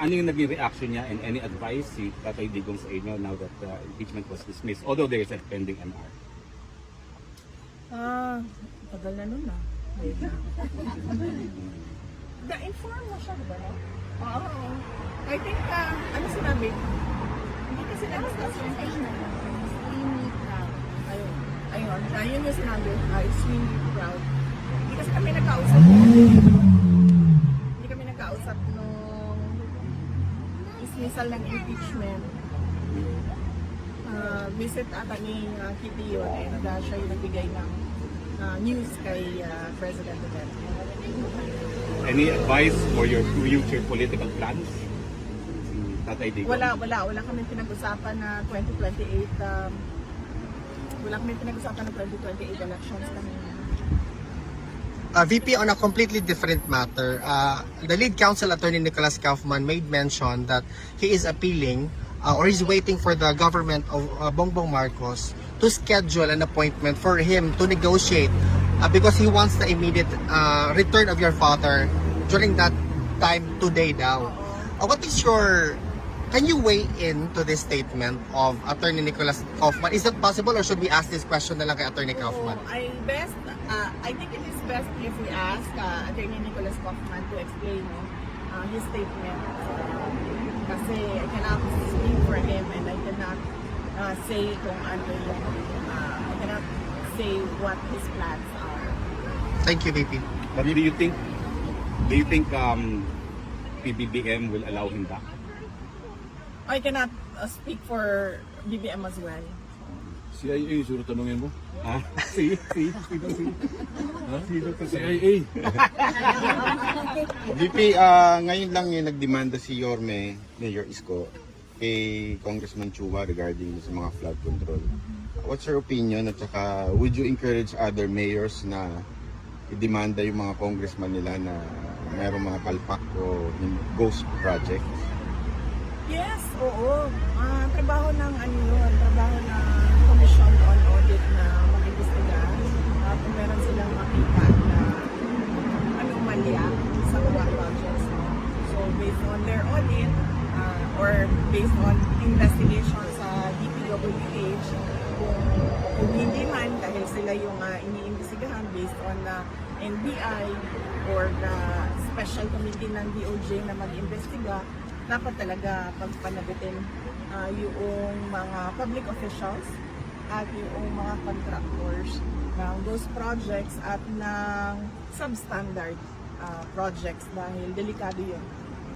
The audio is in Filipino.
ano yung naging reaction niya and any advice si Tatay Digong sa inyo now that uh, impeachment was dismissed? Although there is a pending MR. Ah, tagal na nun ah. Wait na. Na-inform mo siya, di ba? no? Oo. I think, ah, ano sinabi? Hindi kasi na-discuss yung Ayun. Ayun. Ah, yun yung sinabi. I extremely proud. Hindi kasi kami nagkausap. Dismissal ng impeachment. Ah, visit ata ni uh, Kitty yun eh. Nada siya yung nagbigay ng ah, news kay ah, President Duterte. Any advice for your future political plans? Tatay Digong. Wala, wala. Wala kami pinag-usapan na 2028 um, wala kami pinag-usapan na 2028 elections kami. Uh, VP, on a completely different matter, uh, the lead counsel attorney Nicholas Kaufman made mention that he is appealing uh, or he's waiting for the government of uh, Bongbong Marcos to schedule an appointment for him to negotiate uh, because he wants the immediate uh, return of your father during that time today daw. Uh, what is your can you weigh in to this statement of attorney Nicholas Kaufman? Is that possible or should we ask this question na lang kay attorney Kaufman? So, I best, uh, I think it is best if we ask uh, Attorney Nicholas Kaufman to explain uh, his statement. kasi I cannot speak for him and I cannot uh, say kung ano yung, uh, I cannot say what his plans are. Thank you, VP. But do you think, do you think um, PBBM will allow him back? I cannot uh, speak for BBM as well. CIA, sino tanungin mo? Ha? Si, si, sino, si? Ha? Sino to? CIA. VP, ah, ngayon lang yung nagdemanda si Yorme, Mayor Isko, kay Congressman Chua regarding sa mga flood control. What's your opinion at saka would you encourage other mayors na i-demanda yung mga congressman nila na mayroong mga palpak o ghost projects? Yes, oo. Ah, trabaho ng ano yun, trabaho ng Commission on Audit na mag-imbestiga. Ah, kung meron silang makita na anomalya sa mga projects. So, based on their audit ah, or based on investigation sa DPWH, kung, kung hindi man dahil sila yung uh, iniimbestigahan based on na NBI or the special committee ng DOJ na mag-imbestiga, dapat talaga pagpanagutin ah, yung mga public officials at yung mga contractors ng those projects at ng substandard ah, projects dahil delikado yun.